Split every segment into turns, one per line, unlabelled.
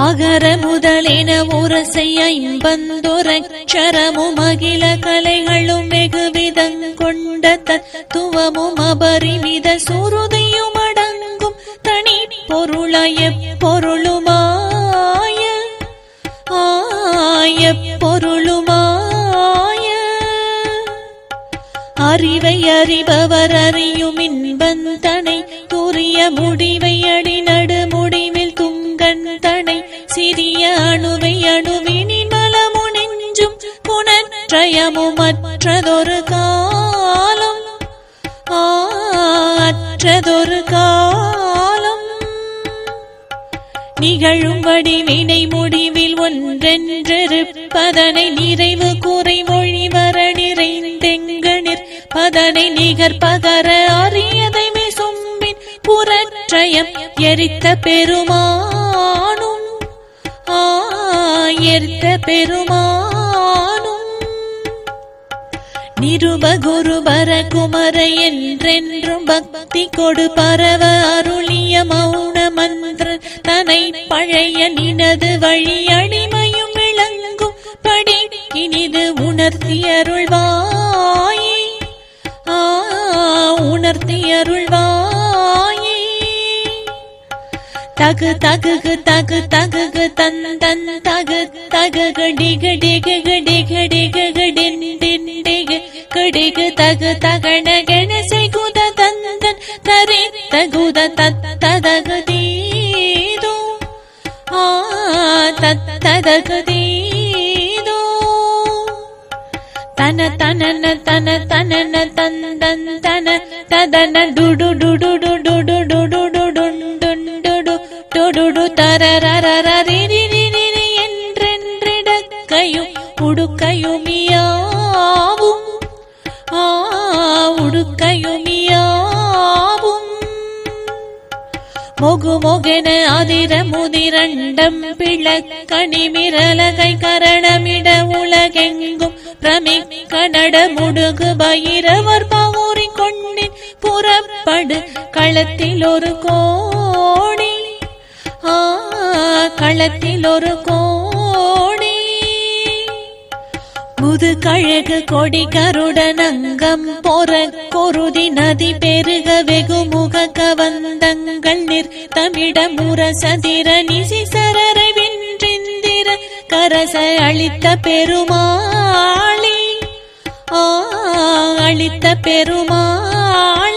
அகர முதலின உரசை ஐம்பந்தொரச்சரமும் அகில கலைகளும் வெகு வெகுவிதங் கொண்ட தத்துவமும் அபரிமித சுருதியும் அடங்கும் தனி பொருளாய பொருளுமாய ஆய பொருளுமாய. அறிவை அறிபவர் அறியும் இன்பந்தனை துரிய முடிவை குணற்றயமும் மற்றதொரு காலம். அற்றதொரு காலம். நிகழும்படி வினை முடிவில் ஒன்றென்றிருப்பதனை நிறைவு குறை மொழிவர நிறைந்தெங்கனிற். பதனை நிகர் பகர அறியதை மிசும்பின் புறற்றயம் எரித்த பெருமானும். ஆ, எரித்த பெருமா நிருப நிருபகுருபர குமர என்றென்றும் பக்தி கொடு பரவ அருளிய மௌன மந்திர தனை பழைய நினது வழி அடிமையும் விளங்கும் படி இனிது உணர்த்தி அருள்வாயே. ஆ உணர்த்தி அருள்வாயே. தகு தகு தகு தகு தன் தன் தகு தகு டிகு டிகு டிகு டிகு டிகு டின் டிகு. குடிகு தகு தகண கணசை குத தந்தன் தரி தகுத தத் ததகு தீதோ ஆ தத் ததகு தீதோ தன தனன தன தனன தந்தன் தன ததன டுடு டுடு டுடு டுடு டுடு டுண்டு டுடு மொகு மொகென அதிர முதிரண்டம் பிளக்கணி மிரலகை கரணமிட உலகெங்கும் பிரமிக்க நட முடுகு பயிரவர் பவுரி கொண்டின் புறப்படு களத்தில் ஒரு கோணி. ஆ களத்தில் ஒரு கோடி முது கழகு கொடி கருடனங்கம் பொற குருதி நதி பெருக வெகுமுக கவந்தங்கள் நிற்தமிட முரசதிர நிசி சரரை வென்றிந்திர கரச அளித்த பெருமாளி. ஆ அளித்த பெருமாள்.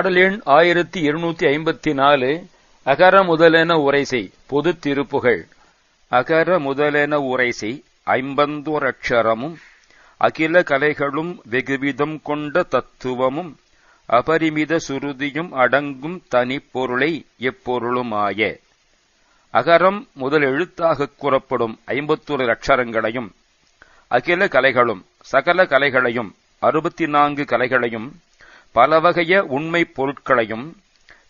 பாடல் எண் ஆயிரத்தி இருநூத்தி ஐம்பத்தி நாலு அகர முதலென உரைசை பொது திருப்புகழ் அகர முதலென உரைசை ஐம்பந்தோரட்சரமும் அகில கலைகளும் வெகுவிதம் கொண்ட தத்துவமும் அபரிமித சுருதியும் அடங்கும் தனிப்பொருளை எப்பொருளுமாய. அகரம் முதல் எழுத்தாக கூறப்படும் ஐம்பத்தோரு அக்ஷரங்களையும் அகில கலைகளும் சகல கலைகளையும் அறுபத்தி நான்கு கலைகளையும் பலவகைய உண்மை பொருட்களையும்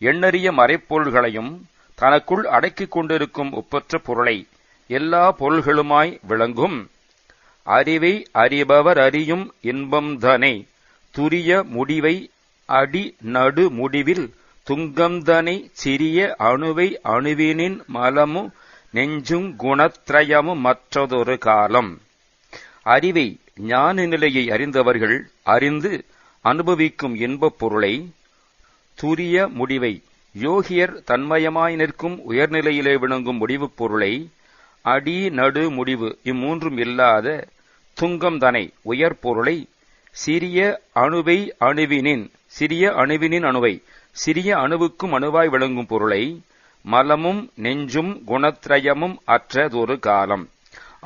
எண்ணறிய மறைப்பொருள்களையும் தனக்குள் அடக்கிக் கொண்டிருக்கும் ஒப்பற்ற பொருளை எல்லா பொருள்களுமாய் விளங்கும். அறிவை அறிபவர் அறியும் இன்பம்தனை துரிய முடிவை அடி நடு முடிவில் துங்கம்தனை சிறிய அணுவை அணுவினின் மலமு நெஞ்சும் குணத்ரயமு மற்றதொரு காலம். அறிவை ஞான நிலையை அறிந்தவர்கள் அறிந்து அனுபவிக்கும் இன்பப் பொருளை துரிய முடிவை யோகியர் தன்மயமாய் நிற்கும் உயர்நிலையிலே விளங்கும் முடிவுப் பொருளை அடி நடு முடிவு இம்மூன்றும் இல்லாத துங்கம் தனை உயர் பொருளை சிறிய அணுவை அணுவினின் சிறிய அணுவினின் அணுவை சிறிய அணுவுக்கும் அணுவாய் விளங்கும் பொருளை மலமும் நெஞ்சும் குணத்ரயமும் அற்றதொரு காலம்.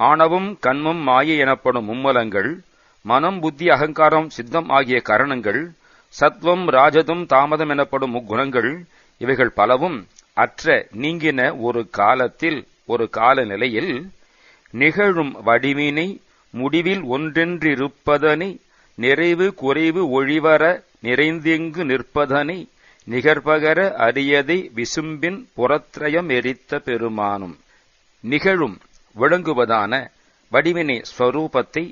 ஆணவும் கண்மம் மாயை எனப்படும் மும்மலங்கள் மனம் புத்தி அகங்காரம் சித்தம் ஆகிய கரணங்கள் சத்வம் ராஜதம் தாமதம் எனப்படும் முக்குணங்கள் இவைகள் பலவும் அற்ற நீங்கின ஒரு காலத்தில் ஒரு கால நிலையில் நிகழும் வடிவினை முடிவில் ஒன்றென்றிருப்பதனை நிறைவு குறைவு ஒழிவர நிறைந்தெங்கு நிற்பதனை நிகர்பகர அரியதை விசும்பின் புறத்ரயம் எரித்த பெருமானும். நிகழும் விளங்குவதான வடிவினை ஸ்வரூபத்தை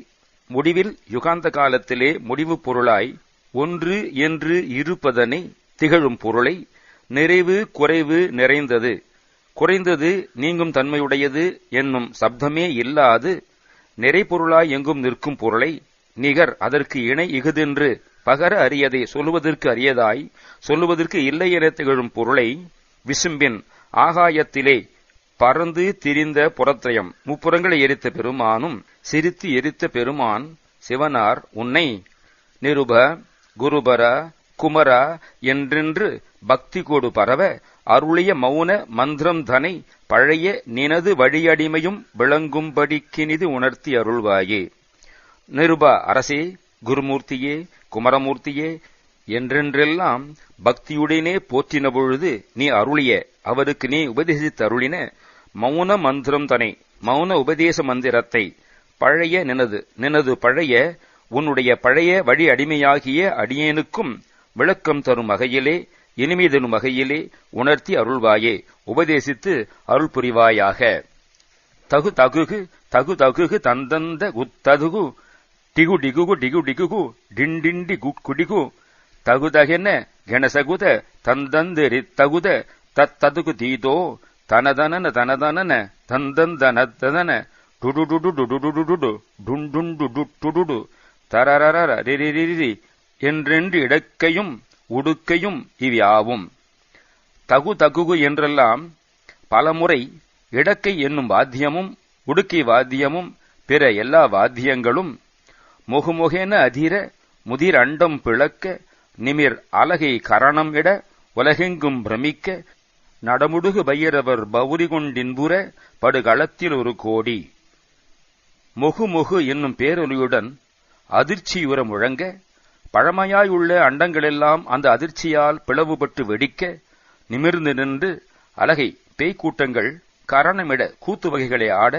முடிவில் யுகாந்த காலத்திலே முடிவு பொருளாய் ஒன்று என்று இருப்பதனை திகழும் பொருளை நிறைவு குறைவு நிறைந்தது. குறைந்தது நீங்கும் தன்மையுடையது என்னும் சப்தமே இல்லாது நிறைபொருளாய் எங்கும் நிற்கும் பொருளை நிகர் அதற்கு இணை இகுதென்று பகர அறியதை சொல்லுவதற்கு அறியதாய் சொல்லுவதற்கு இல்லை என திகழும் பொருளை விசும்பின் ஆகாயத்திலே பறந்து திரிந்த புறத்திரயம். முப்புறங்களை எரித்த பெருமானும் சிரித்து எரித்த பெருமான் சிவனார் உன்னை. நிருப குருபர குமரா என்றென்று பக்தி கோடு பரவ அருளிய மௌன மந்திரம் தனை பழைய நினது வழியடிமையும் விளங்கும்படிக்கினிது உணர்த்தி அருள்வாயே. நிருபா அரசே குருமூர்த்தியே குமரமூர்த்தியே என்றென்றெல்லாம் பக்தியுடனே போற்றின பொழுது நீ அருளிய அவருக்கு நீ உபதேசித்து அருளின மௌன மந்திரம் தனை. மௌன உபதேச மந்திரத்தை பழைய நினது. நினது பழைய உன்னுடைய பழைய வழி அடிமையாகிய அடியேனுக்கும் விளக்கம் தரும் வகையிலே இனிமை தரும் வகையிலே உணர்த்தி அருள்வாயே. உபதேசித்து அருள் புரிவாயாக. தகு தகுகு தகு தகுகு தந்தந்த குத்ததுகு டிகு டிகுகு டிகு டிகுகு டிண்டிண்டி குடிகு தகுதகென கணசகுத தந்தந்தெரி தகுத தத்ததுகு தீதோ தனதனன தனதனன தந்தந்தனதன டுடுடுடு டுடுடுடுடு டுண்டுண்டு டுடுடு தரரர ரிரிரிரி என்றென்று இடக்கையும் உடுக்கையும் இவ்யாவும் தகு தகுகு என்றெல்லாம் பலமுறை இடக்கை என்னும் வாத்தியமும் உடுக்கை வாத்தியமும் பிற எல்லா வாத்தியங்களும் முகுமுகென அதிர முதிர் அண்டம் பிளக்க நிமிர் அலகை கரணம் இட உலகெங்கும் பிரமிக்க நடமுடுகு பைரவர் பௌரி கொண்டின்புற படுகளத்தில் ஒரு கோடி. முகு என்னும் பேரொலியுடன் அதிர்ச்சியுற முழங்க பழமையாயுள்ள அண்டங்களெல்லாம் அந்த அதிர்ச்சியால் பிளவுபட்டு வெடிக்க நிமிர்ந்து நின்று அலகை பேய்க்கூட்டங்கள் கரணமிட கூத்து வகைகளை ஆட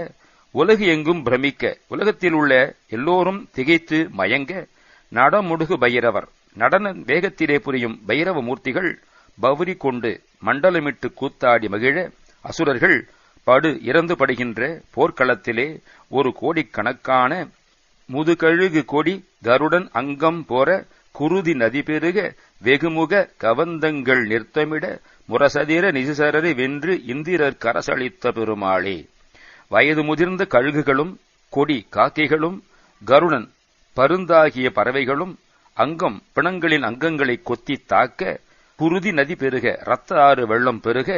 உலகு எங்கும் பிரமிக்க உலகத்தில் உள்ள எல்லோரும் திகைத்து மயங்க நடமுடுகு பைரவர் நடன வேகத்திலே புரியும் பைரவ மூர்த்திகள் பௌரி கொண்டு மண்டலமிட்டு கூத்தாடி மகிழ அசுரர்கள் படு இறந்து படுகின்ற போர்க்களத்திலே ஒரு கோடிக்கணக்கான முதுகழுகு கொடி கருடன் அங்கம் போற குருதி நதி பெருக வெகுமுக கவந்தங்கள் நிறுத்தமிட முரசதிர நிசிசரரை வென்று இந்திரர் கரசளித்த பெருமாளே. வயது முதிர்ந்த கழுகுகளும் கொடி காக்கைகளும் கருடன் பருந்தாகிய பறவைகளும் அங்கம் பிணங்களின் அங்கங்களை கொத்தி தாக்க குருதி நதி பெருக ரத்த ஆறு வெள்ளம் பெருக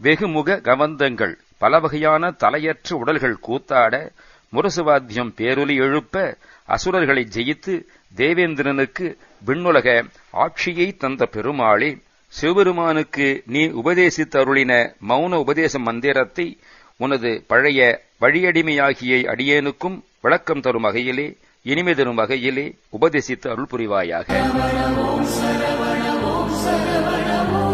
வெகுமுக கவந்தங்கள் பல வகையான தலையற்ற உடல்கள் கூத்தாட முரசுவாத்தியம் பேரொலி எழுப்ப அசுரர்களை ஜெயித்து தேவேந்திரனுக்கு விண்ணுலக ஆட்சியை தந்த பெருமாளே சிவபெருமானுக்கு நீ உபதேசித்து அருளின மௌன உபதேச மந்திரத்தை உனது பழைய வழியடிமையாகிய அடியேனுக்கும் விளக்கம் தரும் வகையிலே இனிமை தரும் வகையிலே உபதேசித்து அருள் புரிவாயாக. Se me va el.